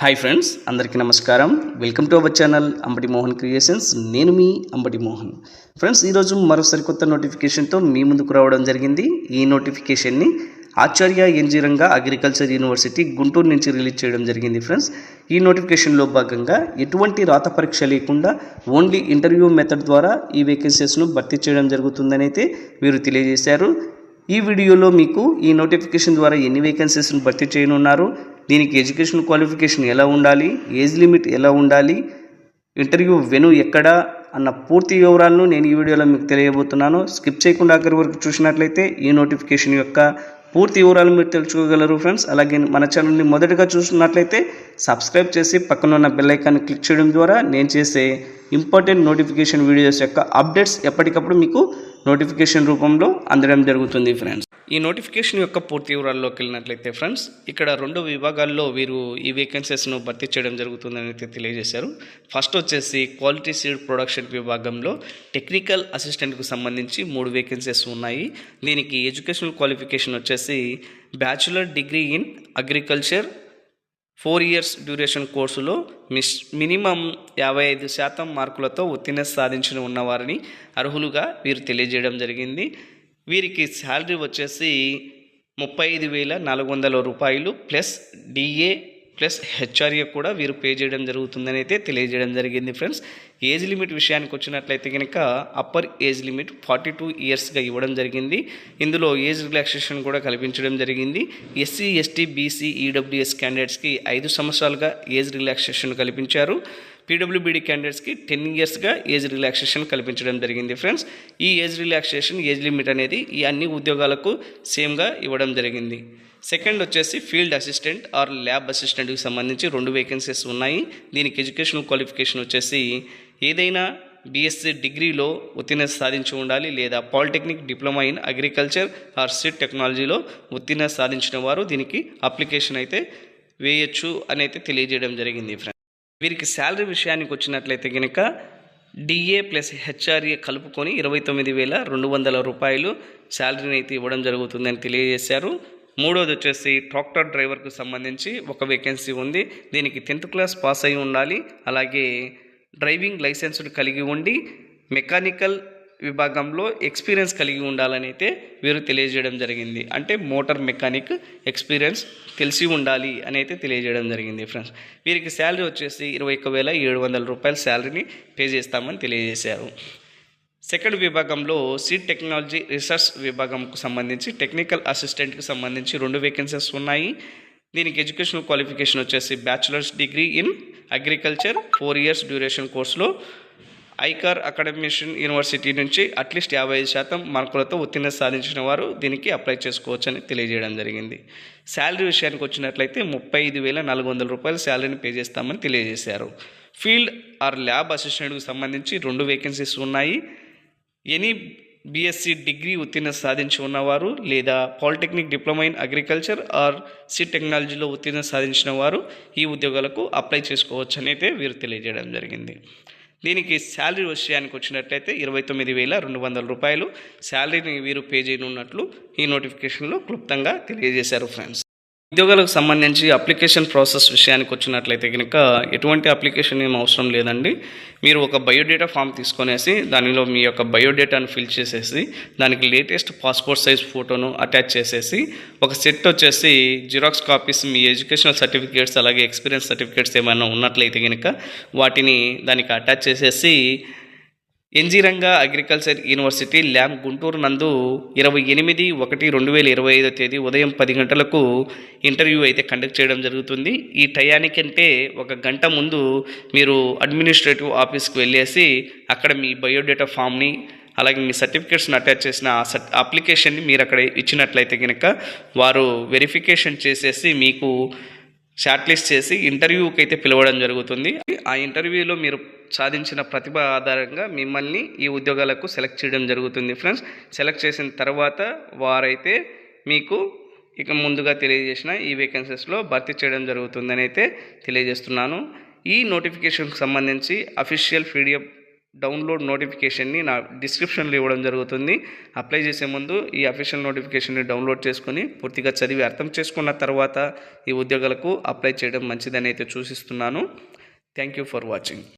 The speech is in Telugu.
హాయ్ ఫ్రెండ్స్ అందరికీ నమస్కారం. Welcome to our channel Ambati Mohan creations నేను మీ అంబటి మోహన్ ఫ్రెండ్స్ ఈరోజు మరోసారి కొత్త నోటిఫికేషన్తో మీ ముందుకు రావడం జరిగింది. ఈ నోటిఫికేషన్ని Acharya NG Ranga agriculture university Guntur నుంచి రిలీజ్ చేయడం జరిగింది ఫ్రెండ్స్ ఈ నోటిఫికేషన్లో భాగంగా ఎటువంటి రాత పరీక్ష లేకుండా ఓన్లీ ఇంటర్వ్యూ మెథడ్ ద్వారా ఈ వేకెన్సీస్ను భర్తీ చేయడం జరుగుతుందని అయితే వీరు తెలియజేశారు. ఈ వీడియోలో మీకు ఈ నోటిఫికేషన్ ద్వారా ఎన్ని వేకెన్సీస్ను భర్తీ చేయనున్నారు? దీనికి ఎడ్యుకేషన్ క్వాలిఫికేషన్ ఎలా ఉండాలి? ఏజ్ లిమిట్ ఎలా ఉండాలి? ఇంటర్వ్యూ వెను ఎక్కడ? అన్న పూర్తి వివరాలను నేను ఈ వీడియోలో మీకు తెలియబోతున్నాను. స్కిప్ చేయకుండా ఆఖరి వరకు చూసినట్లయితే ఈ నోటిఫికేషన్ యొక్క పూర్తి వివరాలు మీరు తెలుసుకోగలరు ఫ్రెండ్స్. అలాగే మన ఛానల్ని మొదటగా చూస్తున్నట్లయితే సబ్స్క్రైబ్ చేసి పక్కన ఉన్న క్లిక్ చేయడం ద్వారా నేను చేసే ఇంపార్టెంట్ నోటిఫికేషన్ వీడియోస్ యొక్క అప్డేట్స్ ఎప్పటికప్పుడు మీకు నోటిఫికేషన్ రూపంలో అందడం జరుగుతుంది ఫ్రెండ్స్. ఈ నోటిఫికేషన్ యొక్క పూర్తి వివరాల్లోకి వెళ్ళినట్లయితే ఫ్రెండ్స్ ఇక్కడ రెండు విభాగాల్లో వీరు ఈ వేకెన్సీస్ను భర్తీ చేయడం జరుగుతుందని అయితే తెలియజేశారు. ఫస్ట్ వచ్చేసి క్వాలిటీ సీడ్ ప్రొడక్షన్ విభాగంలో టెక్నికల్ అసిస్టెంట్కు సంబంధించి మూడు వేకెన్సీస్ ఉన్నాయి. దీనికి ఎడ్యుకేషనల్ క్వాలిఫికేషన్ వచ్చేసి bachelor degree in agriculture four years duration కోర్సులో మిస్ మినిమం యాభై ఐదు శాతం మార్కులతో ఉత్తీర్ణత సాధించిన ఉన్నవారిని అర్హులుగా వీరు తెలియజేయడం జరిగింది. వీరికి శాలరీ వచ్చేసి ముప్పై ఐదు వేల నాలుగు వందల రూపాయలు ప్లస్ డిఏ ప్లస్ హెచ్ఆర్ఏ కూడా వీరు పే చేయడం జరుగుతుందని అయితే తెలియజేయడం జరిగింది ఫ్రెండ్స్. ఏజ్ లిమిట్ విషయానికి వచ్చినట్లయితే కనుక upper age limit forty two ఇయర్స్గా ఇవ్వడం జరిగింది. ఇందులో ఏజ్ రిలాక్సేషన్ కూడా కల్పించడం జరిగింది. ఎస్సీ ఎస్టీ బీసీ ఈడబ్ల్యూఎస్ క్యాండిడేట్స్కి ఐదు సంవత్సరాలుగా ఏజ్ రిలాక్సేషన్ కల్పించారు. పీడబ్ల్యూబీడీ క్యాండిడేట్స్కి టెన్ ఇయర్స్గా ఏజ్ రిలాక్సేషన్ కల్పించడం జరిగింది ఫ్రెండ్స్. ఈ ఏజ్ రిలాక్సేషన్ ఏజ్ లిమిట్ అనేది ఈ అన్ని ఉద్యోగాలకు సేమ్గా ఇవ్వడం జరిగింది. సెకండ్ వచ్చేసి ఫీల్డ్ అసిస్టెంట్ ఆర్ ల్యాబ్ అసిస్టెంట్కి సంబంధించి రెండు వేకెన్సీస్ ఉన్నాయి. దీనికి ఎడ్యుకేషనల్ క్వాలిఫికేషన్ వచ్చేసి ఏదైనా బీఎస్సీ డిగ్రీలో ఉత్తీర్ణత సాధించి ఉండాలి లేదా polytechnic diploma in agriculture or seed టెక్నాలజీలో ఉత్తీర్ణత సాధించిన వారు దీనికి అప్లికేషన్ అయితే వేయొచ్చు అని అయితే తెలియజేయడం జరిగింది ఫ్రెండ్స్. వీరికి శాలరీ విషయానికి వచ్చినట్లయితే కనుక డిఏ ప్లస్ హెచ్ఆర్ఏ కలుపుకొని ఇరవై తొమ్మిది వేల రెండు వందల రూపాయలు శాలరీని అయితే ఇవ్వడం జరుగుతుందని తెలియజేశారు. మూడోది వచ్చేసి ట్రాక్టర్ డ్రైవర్కు సంబంధించి ఒక వేకెన్సీ ఉంది. దీనికి టెన్త్ క్లాస్ పాస్ అయి ఉండాలి. అలాగే డ్రైవింగ్ లైసెన్స్ను కలిగి ఉండి మెకానికల్ విభాగంలో ఎక్స్పీరియన్స్ కలిగి ఉండాలని అయితే వీరు తెలియజేయడం జరిగింది. అంటే మోటార్ మెకానిక్ ఎక్స్పీరియన్స్ తెలిసి ఉండాలి అని అయితే తెలియజేయడం జరిగింది ఫ్రెండ్స్. వీరికి శాలరీ వచ్చేసి ఇరవై ఒక్క వేల ఏడు వందల రూపాయల శాలరీని పే చేస్తామని తెలియజేశారు. సెకండ్ విభాగంలో సీడ్ టెక్నాలజీ రీసెర్చ్ విభాగంకు సంబంధించి టెక్నికల్ అసిస్టెంట్కి సంబంధించి రెండు వేకెన్సీస్ ఉన్నాయి. దీనికి ఎడ్యుకేషనల్ క్వాలిఫికేషన్ వచ్చేసి bachelors degree in agriculture four years duration కోర్సులో. ఐకార్ అకాడమిషన్ యూనివర్సిటీ నుంచి అట్లీస్ట్ యాభై ఐదు శాతం మార్కులతో ఉత్తీర్ణత సాధించిన వారు దీనికి అప్లై చేసుకోవచ్చని తెలియజేయడం జరిగింది. శాలరీ విషయానికి వచ్చినట్లయితే ముప్పై ఐదు వేల నాలుగు వందల రూపాయలు శాలరీని పే చేస్తామని తెలియజేశారు. ఫీల్డ్ ఆర్ ల్యాబ్ అసిస్టెంట్కి సంబంధించి రెండు వేకెన్సీస్ ఉన్నాయి. ఎనీ బీఎస్సీ డిగ్రీ ఉత్తీర్ణత సాధించి ఉన్నవారు లేదా polytechnic diploma in agriculture or C టెక్నాలజీలో ఉత్తీర్ణత సాధించిన వారు ఈ ఉద్యోగాలకు అప్లై చేసుకోవచ్చు అని అయితే వీరు తెలియజేయడం జరిగింది. దీనికి శాలరీ విషయానికి వచ్చినట్లయితే ఇరవై తొమ్మిది వేల రెండు వందల రూపాయలు శాలరీని వీరు పే చేయనున్నట్లు ఈ నోటిఫికేషన్లో క్లుప్తంగా తెలియజేశారు ఫ్రెండ్స్. ఉద్యోగాలకు సంబంధించి అప్లికేషన్ ప్రాసెస్ విషయానికి వచ్చినట్లయితే కనుక ఎటువంటి అప్లికేషన్ ఏం అవసరం లేదండి. మీరు ఒక బయోడేటా ఫామ్ తీసుకొనేసి దానిలో మీ యొక్క బయోడేటాను ఫిల్ చేసేసి దానికి లేటెస్ట్ పాస్పోర్ట్ సైజ్ ఫోటోను అటాచ్ చేసేసి ఒక సెట్ వచ్చేసి జిరాక్స్ కాపీస్ మీ ఎడ్యుకేషనల్ సర్టిఫికేట్స్ అలాగే ఎక్స్పీరియన్స్ సర్టిఫికేట్స్ ఏమైనా ఉన్నట్లయితే కనుక వాటిని దానికి అటాచ్ చేసేసి NG Ranga agriculture university lab Guntur నందు ఇరవై ఎనిమిది ఒకటి రెండు వేల ఇరవై ఐదో తేదీ ఉదయం పది గంటలకు ఇంటర్వ్యూ అయితే కండక్ట్ చేయడం జరుగుతుంది. ఈ టయానికంటే ఒక గంట ముందు మీరు అడ్మినిస్ట్రేటివ్ ఆఫీస్కి వెళ్ళేసి అక్కడ మీ బయోడేటా ఫామ్ని అలాగే మీ సర్టిఫికేట్స్ని అటాచ్ చేసిన అప్లికేషన్ని మీరు అక్కడ ఇచ్చినట్లయితే కనుక వారు వెరిఫికేషన్ చేసేసి మీకు షార్ట్ లిస్ట్ చేసి ఇంటర్వ్యూకి అయితే పిలవడం జరుగుతుంది. ఆ ఇంటర్వ్యూలో మీరు సాధించిన ప్రతిభ ఆధారంగా మిమ్మల్ని ఈ ఉద్యోగాలకు సెలెక్ట్ చేయడం జరుగుతుంది ఫ్రెండ్స్. సెలెక్ట్ చేసిన తర్వాత వారైతే మీకు ఇక ముందుగా తెలియజేసిన ఈ వేకెన్సీస్లో భర్తీ చేయడం జరుగుతుందని అయితే తెలియజేస్తున్నాను. ఈ నోటిఫికేషన్కి సంబంధించి అఫీషియల్ పీడిఎఫ్ డౌన్లోడ్ నోటిఫికేషన్ని నా డిస్క్రిప్షన్లో ఇవ్వడం జరుగుతుంది. అప్లై చేసే ముందు ఈ అఫీషియల్ నోటిఫికేషన్ని డౌన్లోడ్ చేసుకొని పూర్తిగా చదివి అర్థం చేసుకున్న తర్వాత ఈ ఉద్యోగాలకు అప్లై చేయడం మంచిదని అయితే సూచిస్తున్నాను. Thank you for watching.